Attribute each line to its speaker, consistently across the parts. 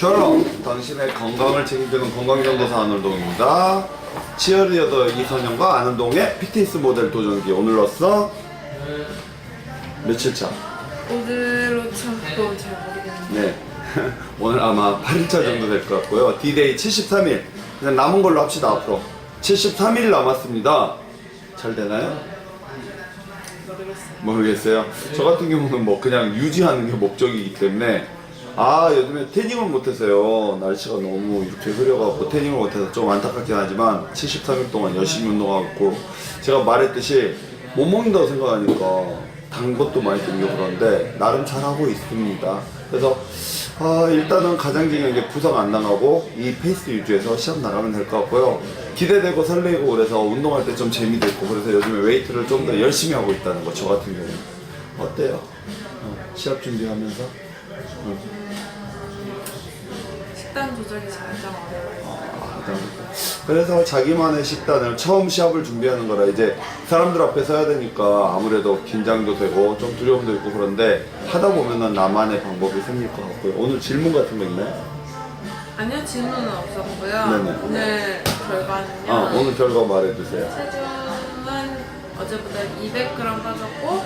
Speaker 1: 샬롬 당신의 건강을 책임지는 건강정보사 안울동입니다. 치어리어더 이선영과 안울동의 PTS 모델 도전기. 오늘로써 며칠 차?
Speaker 2: 오늘로 참또 잘 모르겠는데
Speaker 1: 네. 오늘 아마 8일차 정도 될 것 같고요. D-Day 73일. 그냥 남은 걸로 합시다 앞으로. 73일 남았습니다. 잘 되나요?
Speaker 2: 모르겠어요.
Speaker 1: 저 같은 경우는 뭐 그냥 유지하는 게 목적이기 때문에 아 요즘에 태닝을 못해서요 날씨가 너무 이렇게 흐려갖고 태닝을 못해서 좀 안타깝긴 하지만 73일 동안 열심히 운동하고 제가 말했듯이 못 먹는다고 생각하니까 단 것도 많이 땡겨 그런데 나름 잘하고 있습니다. 그래서 아 일단은 가장 중요한 게 부상 안 당하고 이 페이스 유지해서 시합 나가면 될 것 같고요. 기대되고 설레고 그래서 운동할 때 좀 재미도 있고 그래서 요즘에 웨이트를 좀 더 열심히 하고 있다는 거 저 같은 경우는 어때요? 어, 시합 준비하면서
Speaker 2: 식단 조절이 어려워요.
Speaker 1: 그래서 자기만의 식단을 처음 시합을 준비하는 거라 이제 사람들 앞에 서야 되니까 아무래도 긴장도 되고 좀 두려움도 있고 그런데 하다 보면은 나만의 방법이 생길 것 같고요. 오늘 질문 같은 거 있나요?
Speaker 2: 아니요 질문은 없었고요.
Speaker 1: 네네.
Speaker 2: 오늘 결과는요.
Speaker 1: 아 오늘 결과 말해주세요.
Speaker 2: 체중은 어제보다 200g 빠졌고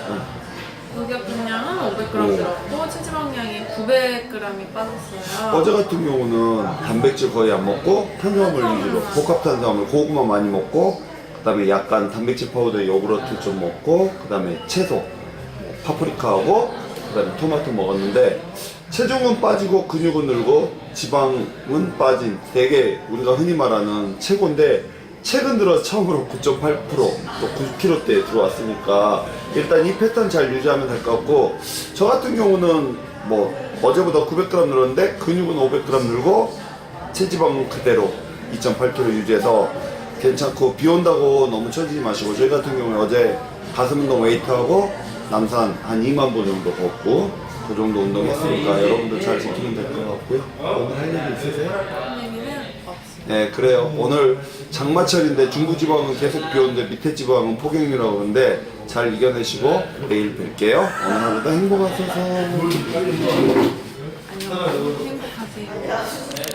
Speaker 2: 무게분량은 500g
Speaker 1: 오.
Speaker 2: 늘었고 체지방량이 900g이 빠졌어요.
Speaker 1: 어제 같은 경우는 단백질 거의 안 먹고 탄수화물 위주로 복합 탄수화물 고구마 많이 먹고 그다음에 약간 단백질 파우더 요구르트 좀 먹고 그다음에 채소 뭐 파프리카하고 그다음에 토마토 먹었는데 체중은 빠지고 근육은 늘고 지방은 빠진 되게 우리가 흔히 말하는 최고인데 최근 들어 처음으로 9.8%또 90kg대에 들어왔으니까 일단 이 패턴 잘 유지하면 될 것 같고 저 같은 경우는 뭐 어제보다 900g 늘었는데 근육은 500g 늘고 체지방은 그대로 2.8kg 유지해서 괜찮고 비 온다고 너무 처지지 마시고 저희 같은 경우에 어제 가슴 운동 웨이트하고 남산 한 2만 보 정도 걷고 그 정도 운동했으니까 여러분들 잘 지키면 될 것 같고요 오늘 할 얘기
Speaker 2: 있으세요?
Speaker 1: 네, 그래요. 오늘 장마철인데 중부지방은 계속 비 오는데 밑에 지방은 폭염이라고 그러는데 잘 이겨내시고 내일 뵐게요. 오늘 하루도 행복하소서.
Speaker 2: 안녕. 행복하세요.